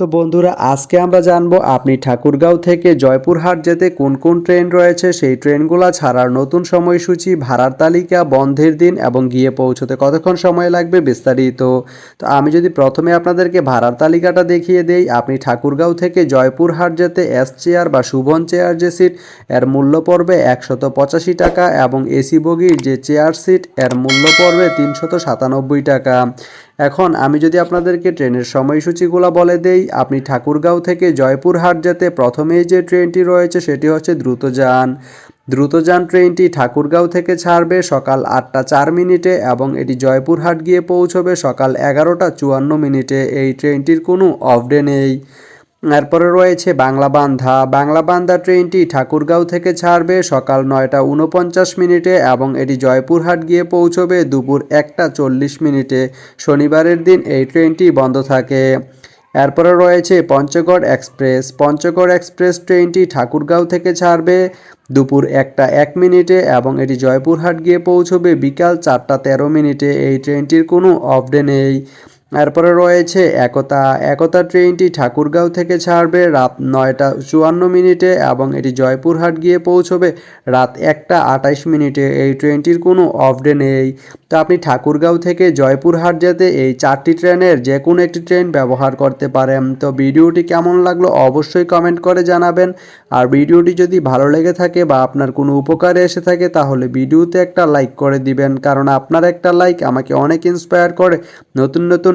তো বন্ধুরা, আজকে আমরা জানব আপনি ঠাকুরগাঁও থেকে জয়পুরহাট যেতে কোন কোন ট্রেন রয়েছে? সেই ট্রেনগুলো ছাড়ার নতুন সময়সূচি, ভাড়ার তালিকা, বন্ধের দিন এবং গিয়ে পৌঁছতে কতক্ষণ সময় লাগবে বিস্তারিত। তো আমি যদি প্রথমে আপনাদেরকে ভাড়ার তালিকাটা দেখিয়ে দেই, আপনি ঠাকুরগাঁও থেকে জয়পুরহাট যেতে এস চেয়ার বা শুভন চেয়ার যে সিট এর মূল্য পড়বে একশত পঁচাশি টাকা এবং এসি বগির যে চেয়ার সিট এর মূল্য পড়বে তিনশত সাতানব্বই টাকা। এখন আমি যদি আপনাদেরকে ট্রেনের সময়সূচিগুলো বলে দেই, আপনি ঠাকুরগাঁও থেকে জয়পুরহাট যেতে প্রথমেই যে ট্রেনটি রয়েছে সেটি হচ্ছে দ্রুতযান। দ্রুতযান ট্রেনটি ঠাকুরগাঁও থেকে ছাড়বে সকাল আটটা চার মিনিটে এবং এটি জয়পুরহাট গিয়ে পৌঁছবে সকাল এগারোটা চুয়ান্ন মিনিটে। এই ট্রেনটির কোনো অফডে নেই। এরপরে রয়েছে বাংলা বান্ধা বাংলা বান্ধা ট্রেনটি ঠাকুরগাঁও থেকে ছাড়বে সকাল নয়টা উনপঞ্চাশ মিনিটে এবং এটি জয়পুরহাট গিয়ে পৌঁছবে দুপুর একটা চল্লিশ মিনিটে। শনিবারের দিন এই ট্রেনটি বন্ধ থাকে। এরপরে রয়েছে পঞ্চগড় এক্সপ্রেস। পঞ্চগড় এক্সপ্রেস ট্রেনটি ঠাকুরগাঁও থেকে ছাড়বে দুপুর একটা এক মিনিটে এবং এটি জয়পুরহাট গিয়ে পৌঁছবে বিকাল চারটা তেরো মিনিটে। এই ট্রেনটির কোনো অফ ডে নেই। এরপরে রয়েছে একতা। একতা ট্রেনটি ঠাকুরগাঁও থেকে ছাড়বে রাত নয়টা চুয়ান্ন মিনিটে এবং এটি জয়পুরহাট গিয়ে পৌঁছবে রাত একটা আটাইশ মিনিটে। এই ট্রেনটির কোনো অফ ডে নেই। তো আপনি ঠাকুরগাঁও থেকে জয়পুরহাট যেতে এই চারটি ট্রেনের যে কোনো একটি ট্রেন ব্যবহার করতে পারেন। তো ভিডিওটি কেমন লাগল অবশ্যই কমেন্ট করে জানাবেন। আর ভিডিওটি যদি ভালো লেগে থাকে বা আপনার কোনো উপকারে এসে থাকে তাহলে ভিডিওতে একটা লাইক করে দিবেন। কারণ আপনার একটা লাইক আমাকে অনেক ইন্সপায়ার করে। নতুন নতুন